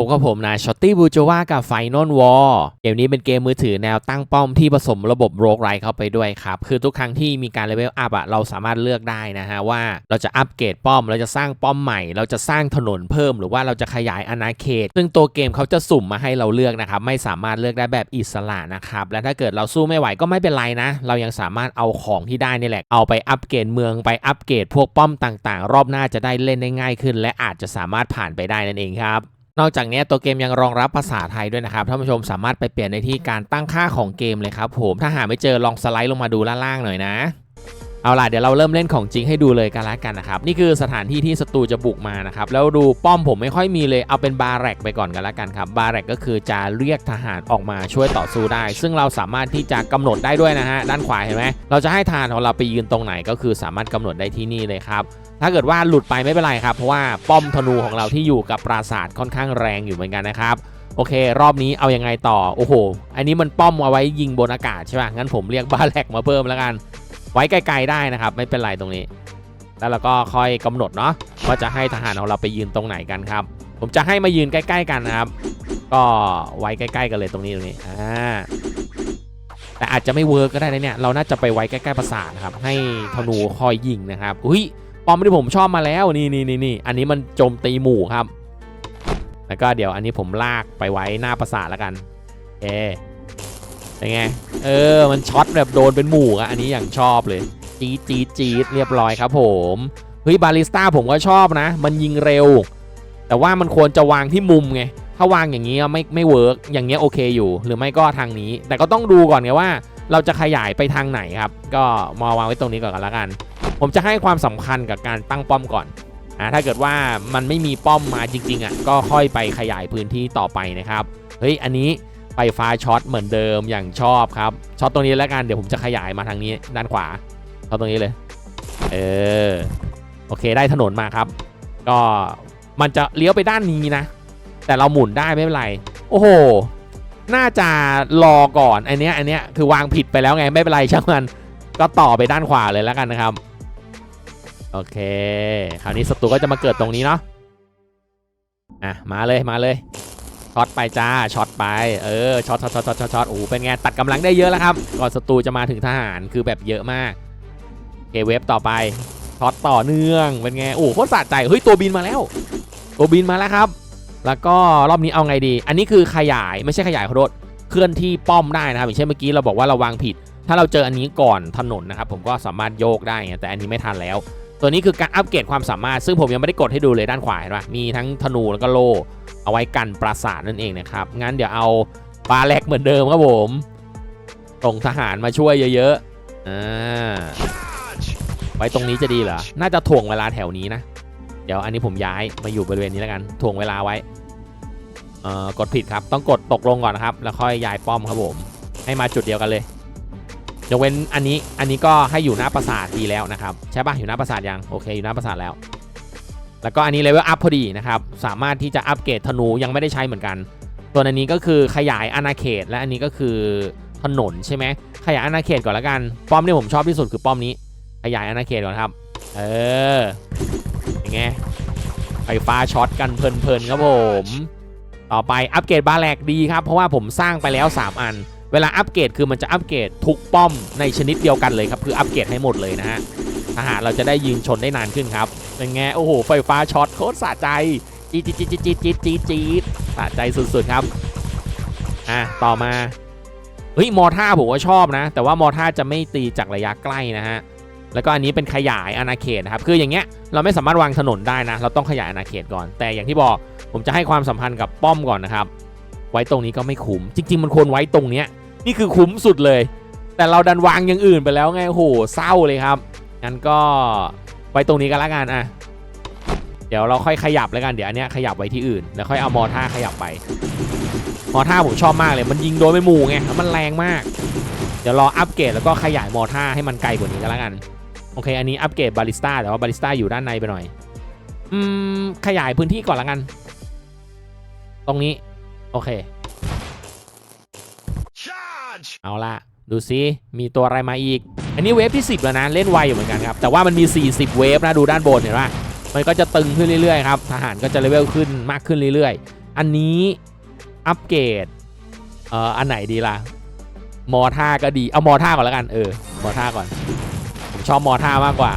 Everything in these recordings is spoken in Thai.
ผมกับผมนายชอตตี้บูจวากับไฟนอลวอลเกมนี้เป็นเกมมือถือแนวตั้งป้อมที่ผสมระบบโรกไรเข้าไปด้วยครับ คือทุกครั้งที่มีการเลเวลอัพอะเราสามารถเลือกได้นะฮะว่าเราจะอัปเกรดป้อม เราจะสร้างป้อมใหม่ เราจะสร้างถนนเพิ่มหรือว่าเราจะขยายอาณาเขต ซึ่งตัวเกมเขาจะสุ่มมาให้เราเลือกนะครับ ไม่สามารถเลือกได้แบบอิสระนะครับ และถ้าเกิดเราสู้ไม่ไหวก็ไม่เป็นไรนะ เรายังสามารถเอาของที่ได้นี่แหละ เอาไปอัปเกรดเมืองไปอัปเกรดพวกป้อมต่าง ๆ รอบหน้าจะได้เล่นได้ง่ายขึ้น และอาจจะสามารถผ่านไปได้นั่นเองครับ นอกจากนี้ตัวเกมยังรองรับภาษาไทยด้วยนะครับท่านผู้ชมสามารถไปเปลี่ยนในที่การตั้งค่าของเกมเลยครับผมถ้าหาไม่เจอลองสไลด์ลงมาดูล่างๆหน่อยนะ เอาล่ะเดี๋ยวเราเริ่มเล่นของจริงให้ดูเลยกันละกันนะครับนี่คือสถานที่ที่ศัตรูจะบุกมานะครับแล้วดูป้อมผมไม่ค่อยมีเลยเอาเป็นบาร์แรกไปก่อนกันละกันครับบาร์แรกก็คือจะเรียกทหารออกมาช่วยต่อสู้ได้ ซึ่งเราสามารถที่จะกำหนดได้ด้วยนะฮะด้านขวาเห็นไหมเราจะให้ทหารของเราไปยืนตรงไหนก็คือสามารถกำหนดได้ที่นี่เลยครับถ้าเกิดว่าหลุดไปไม่เป็นไรครับเพราะว่าป้อมธนูของเราที่อยู่กับปราสาทค่อนข้างแรงอยู่เหมือนกันนะครับโอเค รอบนี้เอายังไงต่อ โอ้โห อันนี้มันป้อมเอาไว้ยิงบนอากาศใช่ป่ะ งั้นผมเรียกบ้าแหลกมาเพิ่มแล้วกัน ไว้ไกลๆได้นะครับ ไม่เป็นไรตรงนี้ แล้วเราก็ค่อยกำหนดเนาะว่าจะให้ทหารของเราไปยืนตรงไหนกันครับ ผมจะให้มายืนใกล้ ๆ กันนะครับ ก็ไว้ใกล้ ๆ กันเลยตรงนี้ตรงนี้อ่าแต่อาจจะไม่เวิร์กก็ได้นะเนี่ย เราน่าจะไปไว้ใกล้ๆปราสาทครับ ให้ธนูคอยยิงนะครับ อุ้ยปอมที่ผมชอบมาแล้วนี่นี่นี่นี่อันนี้มันโจมตีหมู่ครับ แล้วก็เดี๋ยวอันนี้ผมลากไปไว้หน้าปราสาทแล้วกัน เอ เป็นไง เออ มันช็อตแบบโดนเป็นหมู่อะอันนี้อย่างชอบเลย จี๊ดจี๊ดจี๊ดเรียบร้อยครับผม เฮ้ย บาลิสต้าผมก็ชอบนะ มันยิงเร็ว แต่ว่ามันควรจะวางที่มุมไง ถ้าวางอย่างนี้ไม่ไม่เวิร์ก อย่างเงี้ยโอเคอยู่ หรือไม่ก็ทางนี้ แต่ก็ต้องดูก่อนไงว่า เราจะขยายไปทางไหนครับ ก็มาวางไว้ตรงนี้ก่อนกันละกัน ผมจะให้ความสำคัญกับการตั้งป้อมก่อนอ่าถ้าเกิดว่ามันไม่มีป้อมมาจริงๆอะก็ค่อยไปขยายพื้นที่ต่อไปนะครับ เฮ้ย อันนี้ ไฟฟ้าช็อตเหมือนเดิมอย่างชอบครับช็อตตรงนี้แล้วกันเดี๋ยวผมจะขยายมาทางนี้ด้านขวาช็อตตรงนี้เลยเออโอเคได้ถนนมาครับ ก็มันจะเลี้ยวไปด้านนี้นะ แต่เราหมุนได้ไม่เป็นไร โอ้โหน่าจะรอก่อนอันเนี้ยอันเนี้ยคือวางผิดไปแล้วไงไม่เป็นไรช่างมันก็ต่อไปด้านขวาเลยแล้วกันนะครับโอเค คราวนี้ศัตรูก็จะมาเกิดตรงนี้เนาะอะมาเลยมาเลย ช็อตไปจ้าช็อตไปเออช็อตช็อตช็อตช็อตช็อตโอ้เป็นไงตัดกำลังได้เยอะแล้วครับ ก่อนศัตรูจะมาถึงทหารคือแบบเยอะมากเคเวฟต่อไปช็อตต่อเนื่องเป็นไงโอ้โคตรสะใจเฮ้ยตัวบินมาแล้ว ตัวบินมาแล้วครับ แล้วก็รอบนี้เอาไงดี อันนี้คือขยายไม่ใช่ขยายขอโทษเคลื่อนที่ป้อมได้นะครับอย่างเช่นเมื่อกี้เราบอกว่าเราวางผิด ถ้าเราเจออันนี้ก่อนถนนนะครับผมก็สามารถโยกได้แต่อันนี้ไม่ทันแล้ว ตัวนี้คือการอัปเกรดความสามารถซึ่งผมยังไม่ได้กดให้ดูเลยด้านขวาเห็นปะมีทั้งธนูแล้วก็โล เอาไว้กันปราสาทนั่นเองนะครับ งั้นเดี๋ยวเอาปลาแหลกเหมือนเดิมครับผมส่งทหารมาช่วยเยอะๆอ่าไว้ตรงนี้จะดีเหรอ น่าจะถ่วงเวลาแถวนี้นะ เดี๋ยวอันนี้ผมย้ายมาอยู่บริเวณนี้แล้วกัน ถ่วงเวลาไว้ เอ่อ กดผิดครับ ต้องกดตกลงก่อนนะครับ แล้วค่อยย้ายป้อมครับผม ให้มาจุดเดียวกันเลย ยกเว้นอันนี้ อันนี้ก็ให้อยู่หน้าปราสาทดีแล้วนะครับ ใช่ปะอยู่หน้าปราสาทยัง โอเค อยู่หน้าปราสาทแล้ว แล้วก็อันนี้เลเวลอัพพอดีนะครับ สามารถที่จะอัปเกรดธนูยังไม่ได้ใช้เหมือนกัน ตัวอันนี้ก็คือขยายอาณาเขต และอันนี้ก็คือถนนใช่ไหมขยายอาณาเขตก่อนละกันป้อมที่ผมชอบที่สุดคือป้อมนี้ ขยายอาณาเขตก่อนครับ เออยังไงไฟฟ้าช็อตกันเพลินๆครับผมต่อไปอัปเกรดบาแลกดีครับ เพราะว่าผมสร้างไปแล้ว 3 อัน เวลาอัปเกรดคือมันจะอัปเกรดทุกป้อมในชนิดเดียวกันเลยครับ คืออัปเกรดให้หมดเลยนะฮะ ทหารเราจะได้ยืนชนได้นานขึ้นครับเป็นไงโอ้โห ไฟฟ้าช็อตโคตรสะใจจี๊ดจี๊ดจี๊ดจี๊ดจี๊ดจี๊ดจี๊ดสะใจสุดๆครับ อะ ต่อมา เฮ้ย มอท่าผมก็ชอบนะ แต่ว่ามอท่าจะไม่ตีจากระยะใกล้นะฮะ แล้วก็อันนี้เป็นขยายอาณาเขตนะครับ คืออย่างเงี้ย เราไม่สามารถวางถนนได้นะ เราต้องขยายอาณาเขตก่อน แต่อย่างที่บอก ผมจะให้ความสัมพันธ์กับป้อมก่อนนะครับ ไว้ตรงนี้ก็ไม่คุ้ม จริง ๆ มันควรไว้ตรงเนี้ย นี่คือคุ้มสุดเลย แต่เราดันวางอย่างอื่นไปแล้วไงโอ้โหเศร้าเลยครับ งั้นก็ไว้ตรงนี้กันละกันอะ เดี๋ยวเราค่อยขยับแล้วกัน เดี๋ยวอันเนี้ยขยับไว้ที่อื่น แล้วค่อยเอามอท่าขยับไป มอท่าผมชอบมากเลย มันยิงโดนไม่หมู่ไงแล้วมันแรงมาก เดี๋ยวรออัปเกรดแล้วก็ขยายมอท่าให้มันไกลกว่านี้กันละกัน โอเค อันนี้อัปเกรดบาลิสต้าแต่ว่าบาลิสต้าอยู่ด้านในไปหน่อย อืม ขยายพื้นที่ก่อนละกัน ตรงนี้ โอเค Charge! เอาละดูซิ มีตัวอะไรมาอีก อันนี้เวฟที่ 10 แล้วนะเล่นไวอยู่เหมือนกันครับ แต่ว่ามันมี 40 เวฟนะดูด้านบนเห็นปะมันก็จะตึงขึ้นเรื่อยๆครับทหารก็จะเลเวลขึ้นมากขึ้นเรื่อยๆ อันนี้อัปเกรดเอ่ออันไหนดีล่ะมอท่าก็ดีเอามอท่าก่อนแล้วกันเออมอท่าก่อนผมชอบมอท่ามากกว่า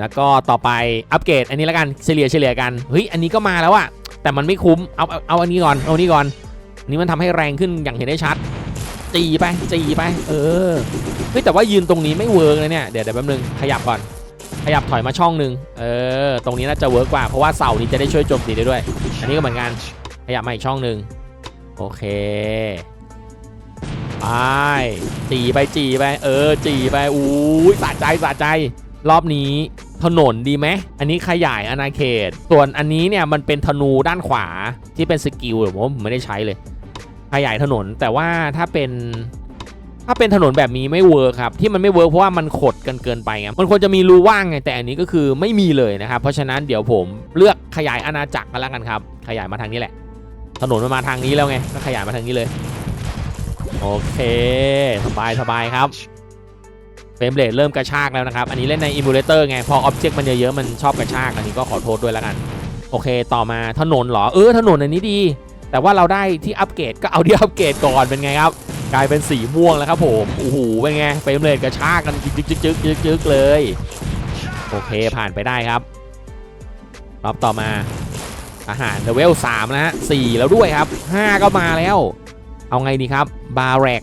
แล้วก็ต่อไปอัปเกรดอันนี้แล้วกันเฉลี่ยเฉลี่ยกันเฮ้ยอันนี้ก็มาแล้วอะแต่มันไม่คุ้มเอาเอาอันนี้ก่อนเอาอันนี้ก่อนอนนี้มันทำให้แรงขึ้นอย่างเห็นได้ชัดจีไปจีไป เออ เฮ้ยแต่ว่ายืนตรงนี้ไม่เวิร์กเลยเนี่ยเดี๋ยวเดี๋ยวแป๊บนึงขยับก่อน ขยับถอยมาช่องหนึ่งเออตรงนี้น่าจะเวิร์กกว่าเพราะว่าเสานี้จะได้ช่วยโจมตีได้ด้วย อันนี้ก็เหมือนกันขยับมาอีกช่องหนึ่งโอเคไปจีไปจีไปเออจีไปอู้ยสะใจสะใจ รอบนี้ถนนดีไหม อันนี้ขยายอาณาเขต ส่วนอันนี้เนี่ยมันเป็นธนูด้านขวาที่เป็นสกิลผมไม่ได้ใช้เลย ขยายถนนแต่ว่าถ้าเป็น ถ้าเป็นถนนแบบนี้ไม่เวิร์คครับที่มันไม่เวิร์คเพราะว่ามันขดกันเกินไปไงมันควรจะมีรูว่างไงแต่อันนี้ก็คือไม่มีเลยนะครับเพราะฉะนั้นเดี๋ยวผมเลือกขยายอาณาจักรกันแล้วกันครับขยายมาทางนี้แหละ ถนนมันมาทางนี้แล้วไงก็ขยายมาทางนี้เลยโอเคสบายสบายครับเฟรมเรทเริ่มกระชากแล้วนะครับ อันนี้เล่นในอิมูเลเตอร์ไง พอออบเจกต์มันเยอะๆ มันชอบกระชาก อันนี้ก็ขอโทษด้วยแล้วกัน โอเค ต่อมาถนนเหรอ เออ ถนนอันนี้ดี แต่ว่าเราได้ที่อัปเกรดก็เอาที่อัปเกรดก่อนเป็นไงครับ กลายเป็นสีม่วงแล้วครับผมโอ้โหเป็นไงเฟรมเรทกระชากกันจึ๊กจึ๊กจึกจึกจึกเลย โอเคผ่านไปได้ครับ รอบต่อมาทหารเลเวล3นะฮะ4แล้วด้วยครับ 5 ก็มาแล้ว เอาไงดีครับบาแรก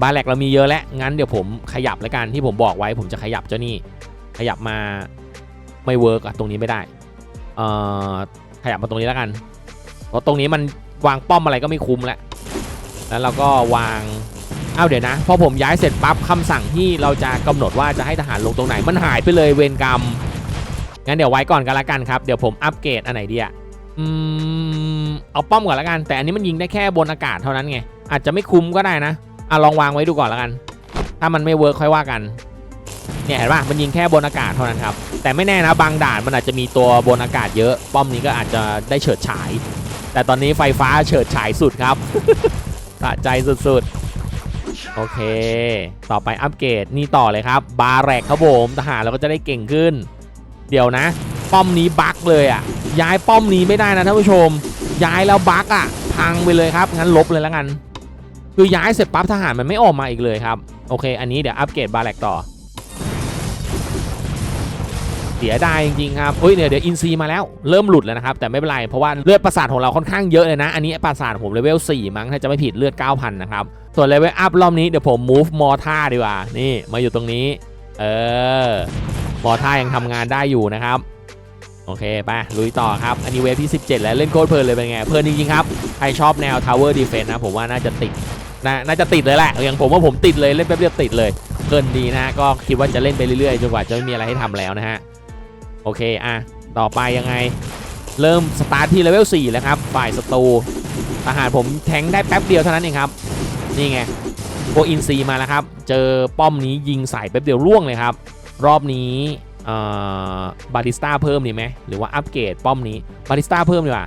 บาแรกเรามีเยอะแล้ว งั้นเดี๋ยวผมขยับแล้วกันที่ผมบอกไว้ ผมจะขยับเจ้านี่ ขยับมาไม่เวิร์กอะตรงนี้ไม่ได้เอ่อขยับมาตรงนี้แล้วกันเพราะตรงนี้มันวางป้อมอะไรก็ไม่คุ้มแล้ว แล้วเราก็วางอ้าวเดี๋ยวนะ พอผมย้ายเสร็จปั๊บคำสั่งที่เราจะกำหนดว่าจะให้ทหารลงตรงไหนมันหายไปเลยเวรกรรมงั้นเดี๋ยวไว้ก่อนกันละกันครับเดี๋ยวผมอัปเกรดอันไหนดีอะอืมเอาป้อมก่อนละกัน แต่อันนี้มันยิงได้แค่บนอากาศเท่านั้นไงอาจจะไม่คุ้มก็ได้นะอะลองวางไว้ดูก่อนละกัน ถ้ามันไม่เวิร์คค่อยว่ากันเนี่ยเห็นป่ะมันยิงแค่บนอากาศเท่านั้นครับแต่ไม่แน่นะบางด่านมันอาจจะมีตัวบนอากาศเยอะ ป้อมนี้ก็อาจจะได้เฉิดฉาย แต่ตอนนี้ไฟฟ้าเฉิดฉายสุดครับ สะใจสุดๆ โอเค ต่อไปอัปเกรดนี่ต่อเลยครับ บาแรกครับผมทหารเราก็จะได้เก่งขึ้น เดี๋ยวนะ ป้อมนี้บั๊กเลยอะ ย้ายป้อมนี้ไม่ได้นะท่านผู้ชม ย้ายแล้วบั๊กอะ พังไปเลยครับ งั้นลบเลยแล้วกัน คือย้ายเสร็จปั๊บทหารมันไม่ออกมาอีกเลยครับ โอเค อันนี้เดี๋ยวอัปเกรดบาแรกต่อ สียดายจริงๆครับเฮ้ยเดี๋ยวเดี๋ยวอินซีมาแล้วเริ่มหลุดแล้วนะครับแต่ไม่เป็นไรเพราะว่าเลือดประสาทของเราค่อนข้างเยอะเลยนะ อันนี้ประสาทผมเลเวล4มั้งถ้าจะไม่ผิดเลือด 9,000 นะครับ ส่วนเลเวลอัพรอบนี้เดี๋ยวผม move มอท่าดีกว่า นี่มาอยู่ตรงนี้ เออมอท่ายังทำงานได้อยู่นะครับโอเคไปลุยต่อครับ อันนี้เวฟที่ 17 แล้วเล่นโคตรเพลินเลยเป็นไง เพลินจริงๆครับ ใครชอบแนว Tower Defense นะ ผมว่าน่าจะติดนาน่าจะติดเลยแหละ อย่างผมว่าผมติดเลย เล่นแป๊บเดียวติดเลย เพลินดีนะฮะก็คิดว่าจะเล่นไปเรื่อยๆ จนกว่าจะไม่มีอะไรให้ทำแล้วนะฮะ โอเคอะต่อไปยังไง เริ่มสตาร์ทที่เลเวล4แล้วครับฝ่ายศัตรูทหารผมแทงได้แป๊บเดียวเท่านั้นเองครับ นี่ไงโกอินซีมาแล้วครับ เจอป้อมนี้ยิงใส่แป๊บเดียวร่วงเลยครับ รอบนี้บาริสต้าเพิ่มดีไหมหรือว่าอัปเกรดป้อมนี้บาริสต้าเพิ่มดีกว่า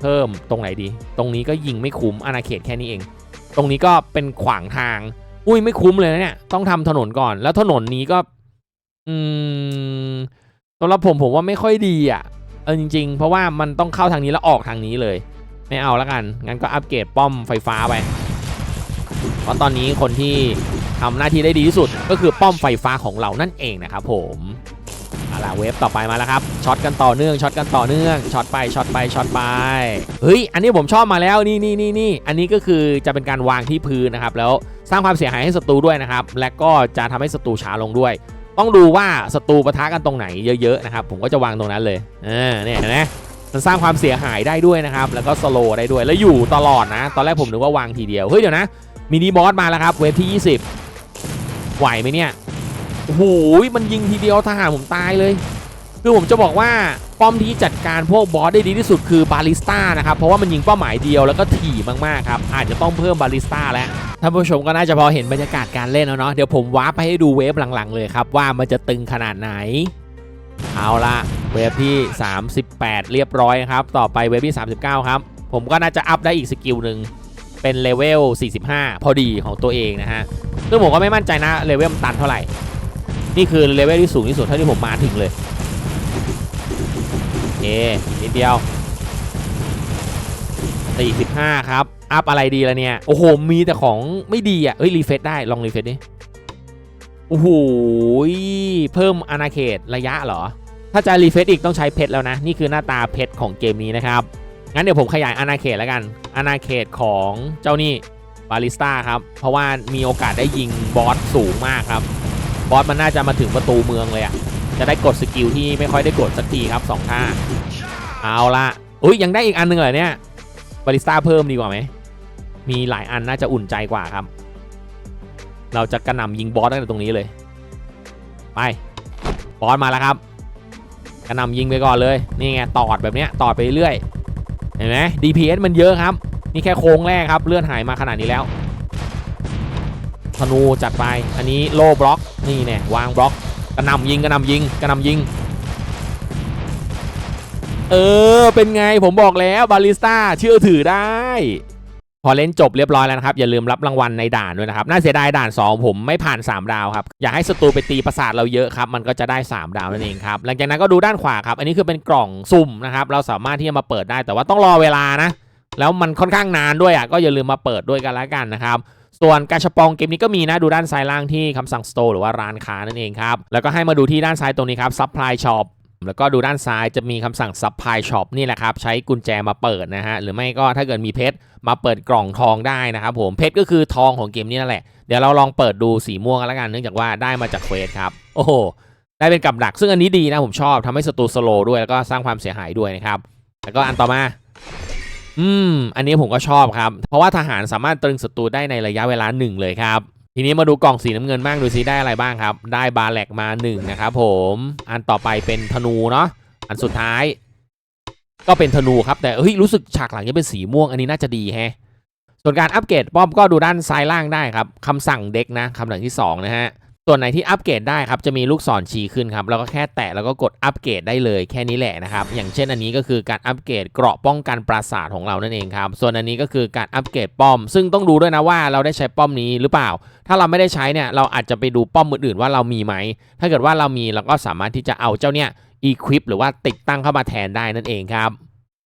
เพิ่มตรงไหนดี ตรงนี้ก็ยิงไม่คุ้มอาณาเขตแค่นี้เอง ตรงนี้ก็เป็นขวางทาง อุ้ยไม่คุ้มเลยนะเนี่ยต้องทำถนนก่อน แล้วถนนนี้ก็ อืมสำหรับผมผมว่าไม่ค่อยดีอะเออจริง ๆ เพราะว่ามันต้องเข้าทางนี้แล้วออกทางนี้เลย ไม่เอาแล้วกัน งั้นก็อัปเกรดป้อมไฟฟ้าไปเพราะตอนนี้คนที่ทำหน้าที่ได้ดีที่สุด ก็คือป้อมไฟฟ้าของเรานั่นเองนะครับผมเอาล่ะเวฟต่อไปมาแล้วครับช็อตกันต่อเนื่องช็อตกันต่อเนื่องช็อตไปช็อตไปช็อตไปเฮ้ยอันนี้ผมชอบมาแล้วนี่นี่นี่นี่อันนี้ก็คือจะเป็นการวางที่พื้นนะครับแล้วสร้างความเสียหายให้ศัตรูด้วยนะครับและก็จะทำให้ศัตรูช้าลงด้วย ต้องดูว่าศัตรูปะทะกันตรงไหนเยอะๆนะครับผมก็จะวางตรงนั้นเลยเออเนี่ยนะมันสร้างความเสียหายได้ด้วยนะครับแล้วก็สโลว์ได้ด้วยแล้วอยู่ตลอดนะ ตอนแรกผมนึกว่าวางทีเดียวเฮ้ยเดี๋ยวนะมินิบอสมาแล้วครับเวฟที่ 20 ไหวไหมเนี่ยโอ้โหมันยิงทีเดียวทหารผมตายเลย คือผมจะบอกว่าป้อมที่จัดการพวกบอสได้ดีที่สุดคือบาลิสต้านะครับเพราะว่ามันยิงเป้าหมายเดียวแล้วก็ถี่มากๆครับอาจจะต้องเพิ่มบาลิสต้าแล้วท่านผู้ชมก็น่าจะพอเห็นบรรยากาศการเล่นแล้วเนาะเดี๋ยวผมวาร์ปไปให้ดูเวฟหลังๆเลยครับว่ามันจะตึงขนาดไหน เอาละเวฟที่ 38 เรียบร้อยครับต่อไปเวฟที่ 39 ครับ ผมก็น่าจะอัพได้อีกสกิลหนึ่งเป็นเลเวล 45 พอดีของตัวเองนะฮะซึ่งผมก็ไม่มั่นใจนะเลเวลมันตันเท่าไหร่นี่คือเลเวลที่สูงที่สุดเท่าที่ผมมาถึงเลย เคนิดเดียว 45 ครับ อัพอะไรดีละเนี่ย โอ้โห มีแต่ของไม่ดีอะเอ้ย รีเฟซได้ ลองรีเฟซดิโอ้โหเพิ่มอาณาเขตระยะเหรอ ถ้าจะรีเฟซอีกต้องใช้เพชรแล้วนะ นี่คือหน้าตาเพชรของเกมนี้นะครับ งั้นเดี๋ยวผมขยายอาณาเขตแล้วกัน อาณาเขตของเจ้านี่บาลิสตาครับ เพราะว่ามีโอกาสได้ยิงบอสสูงมากครับ บอสมันน่าจะมาถึงประตูเมืองเลยอะ จะได้กดสกิลที่ไม่ค่อยได้กดสักทีครับสองท่าเอาละอุ้ยยังได้อีกอันหนึงเหรอเนี่ยบาลิสตาเพิ่มดีกว่าไหมมีหลายอันน่าจะอุ่นใจกว่าครับ เราจะกระหน่ำยิงบอสตั้งแต่ตรงนี้เลยไปบอสมาแล้วครับกระหน่ำยิงไปก่อนเลยนี่ไงตอดแบบเนี้ยตอดไปเรื่อยเห็นไหม DPS มันเยอะครับ นี่แค่โค้งแรกครับ เลื่อนหายมาขนาดนี้แล้วธนูจัดไปอันนี้โล่บล็อกนี่เนี่ยวางบล็อก กระนำยิงกระนำยิงกระนำยิง เออ เป็นไงผมบอกแล้วบาลิสต้าเชื่อถือได้ พอเล่นจบเรียบร้อยแล้วนะครับ อย่าลืมรับรางวัลในด่านด้วยนะครับ น่าเสียดายด่าน 2 ผมไม่ผ่าน 3 ดาวครับ อยากให้ศัตรูไปตีประสาทเราเยอะครับ มันก็จะได้ 3 ดาวนั่นเองครับ หลังจากนั้นก็ดูด้านขวาครับ อันนี้คือเป็นกล่องสุ่มนะครับ เราสามารถที่จะมาเปิดได้แต่ว่าต้องรอเวลานะ แล้วมันค่อนข้างนานด้วยอะก็อย่าลืมมาเปิดด้วยกันแล้วกันนะครับ ส่วนกาชาปองเกมนี้ก็มีนะดูด้านซ้ายล่างที่คำสั่ง Store หรือว่าร้านค้านั่นเองครับแล้วก็ให้มาดูที่ด้านซ้ายตรงนี้ครับ Supply Shop แล้วก็ดูด้านซ้ายจะมีคำสั่ง Supply Shop นี่แหละครับ ใช้กุญแจมาเปิดนะฮะ หรือไม่ก็ถ้าเกิดมีเพชรมาเปิดกล่องทองได้นะครับผมเพชรก็คือทองของเกมนี้นั่นแหละ เดี๋ยวเราลองเปิดดูสีม่วงกันแล้วกัน เนื่องจากว่าได้มาจากเควสครับ โอ้โห ได้เป็นกับดัก ซึ่งอันนี้ดีนะผมชอบทำให้ศัตรูสโลด้วยแล้วก็สร้างความเสียหายด้วยนะครับ แล้วก็อันต่อมา อืม อันนี้ผมก็ชอบครับ เพราะว่าทหารสามารถตรึงศัตรูได้ในระยะเวลาหนึ่งเลยครับ ทีนี้มาดูกล่องสีน้ำเงินบ้างดูซิได้อะไรบ้างครับ ได้บาแลกมา1นะครับผม อันต่อไปเป็นธนูเนาะ อันสุดท้าย ก็เป็นธนูครับแต่เฮ้ยรู้สึกฉากหลังจะเป็นสีม่วงอันนี้น่าจะดีแฮะ ส่วนการอัปเกรดป้อมก็ดูด้านซ้ายล่างได้ครับคำสั่งเด็กนะคำสั่งที่สองนะฮะ ส่วนไหนที่อัปเกรดได้ครับจะมีลูกศรชี้ขึ้นครับแล้วก็แค่แตะแล้วก็กดอัปเกรดได้เลยแค่นี้แหละนะครับอย่างเช่นอันนี้ก็คือการอัปเกรดเกราะป้องกันปราสาทของเรานั่นเองครับส่วนอันนี้ก็คือการอัปเกรดป้อม ซึ่งต้องดูด้วยนะว่าเราได้ใช้ป้อมนี้หรือเปล่า ถ้าเราไม่ได้ใช้เนี่ยเราอาจจะไปดูป้อมอื่นๆว่าเรามีไหมถ้าเกิดว่าเรามีเราก็สามารถที่จะเอาเจ้าเนี่ย equip หรือว่าติดตั้งเข้ามาแทนได้นั่นเองครับ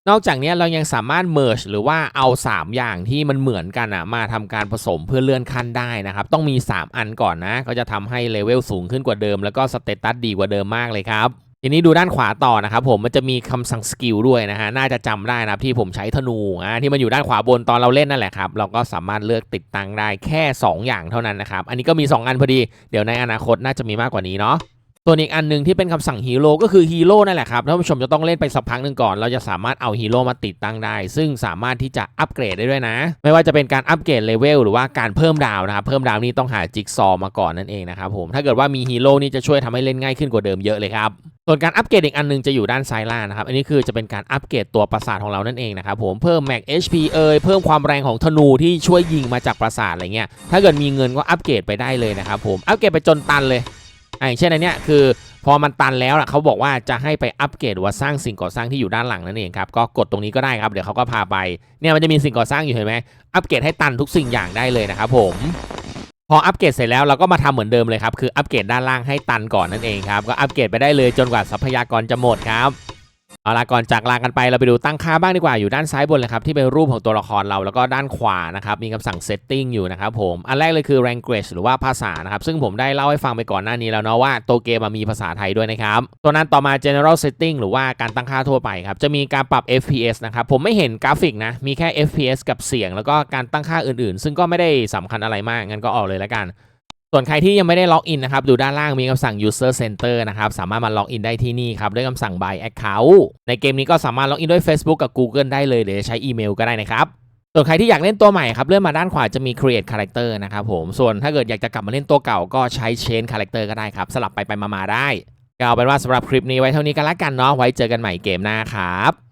นอกจากนี้เรายังสามารถ merge หรือว่าเอา 3 อย่างที่มันเหมือนกันอะมาทำการผสมเพื่อเลื่อนขั้นได้นะครับ ต้องมี 3 อันก่อนนะ ก็จะทำให้เลเวลสูงขึ้นกว่าเดิม แล้วก็สเตตัสดีกว่าเดิมมากเลยครับทีนี้ดูด้านขวาต่อนะครับผมมันจะมีคำสั่งสกิลด้วยนะฮะน่าจะจำได้นะครับที่ผมใช้ธนูอะที่มันอยู่ด้านขวาบนตอนเราเล่นนั่นแหละครับเราก็สามารถเลือกติดตั้งได้แค่ 2 อย่างเท่านั้นนะครับอันนี้ก็มี 2 อันพอดี เดี๋ยวในอนาคตน่าจะมีมากกว่านี้เนาะ ส่วนอีกอันหนึ่งที่เป็นคำสั่งฮีโร่ก็คือฮีโร่นั่นแหละครับท่านผู้ชมจะต้องเล่นไปสักพักหนึ่งก่อน เราจะสามารถเอาฮีโร่มาติดตั้งได้ ซึ่งสามารถที่จะอัปเกรดได้ด้วยนะ ไม่ว่าจะเป็นการอัปเกรดเลเวลหรือว่าการเพิ่มดาวนะครับเพิ่มดาวนี่ต้องหาจิ๊กซอว์มาก่อนนั่นเองนะครับผมถ้าเกิดว่ามีฮีโร่นี่จะช่วยทำให้เล่นง่ายขึ้นกว่าเดิมเยอะเลยครับส่วนการอัปเกรดอีกอันหนึงจะอยู่ด้านซ้ายล่างนะครับอันนี้คือจะเป็นการอัปเกรดตัวปราสาทของเรานั่นเองนะครับผมเพิ่มแม็ก HP เอยเพิ่มความแรงของธนูที่ช่วยยิงมาจากปราสาทอะไรเงี้ยถ้าเกิดมีเงินก็อัปเกรดไปได้เลยนะครับผมอัปเกรดไปจนตันเลย อะอย่างเช่นอันเนี้ยคือพอมันตันแล้วล่ะเขาบอกว่าจะให้ไปอัปเกรดหรือว่าสร้างสิ่งก่อสร้างที่อยู่ด้านหลังนั่นเองครับก็กดตรงนี้ก็ได้ครับเดี๋ยวเขาก็พาไปเนี่ยมันจะมีสิ่งก่อสร้างอยู่เห็นไหมอัปเกรดให้ตันทุกสิ่งอย่างได้เลยนะครับผมพออัปเกรดเสร็จแล้วเราก็มาทำเหมือนเดิมเลยครับคืออัปเกรดด้านล่างให้ตันก่อนนั่นเองครับก็อัปเกรดไปได้เลยจนกว่าทรัพยากรจะหมดครับ เอาละก่อนจากลากันไปเราไปดูตั้งค่าบ้างดีกว่าอยู่ด้านซ้ายบนเลยครับที่เป็นรูปของตัวละครเราแล้วก็ด้านขวานะครับมีคำสั่ง setting อยู่นะครับผมอันแรกเลยคือ language หรือว่าภาษานะครับซึ่งผมได้เล่าให้ฟังไปก่อนหน้านี้แล้วเนาะว่าตัวเกมมีภาษาไทยด้วยนะครับตัวนั้นต่อมา general setting หรือว่าการตั้งค่าทั่วไปครับจะมีการปรับ FPS นะครับผมไม่เห็นกราฟิกนะมีแค่ FPS กับเสียง แล้วก็การตั้งค่าอื่นๆ ซึ่งก็ไม่ได้สำคัญอะไรมากงั้นก็ออกเลยแล้วกัน ส่วนใครที่ยังไม่ได้ล็อกอินนะครับ ดูด้านล่างมีคำสั่ง user center นะครับ สามารถมาล็อกอินได้ที่นี่ครับ ด้วยคำสั่ง by account ในเกมนี้ก็สามารถล็อกอินด้วย Facebook กับ Google ได้เลยหรือใช้อีเมลก็ได้นะครับ ส่วนใครที่อยากเล่นตัวใหม่ครับ เลื่อนมาด้านขวาจะมี create character นะครับผม ส่วนถ้าเกิดอยากจะกลับมาเล่นตัวเก่าก็ใช้ change character ก็ได้ครับ สลับไปไปมาๆได้ก็เอาเป็นว่าสำหรับคลิปนี้ไว้เท่านี้กันละกันเนาะ ไว้เจอกันใหม่เกมหน้าครับ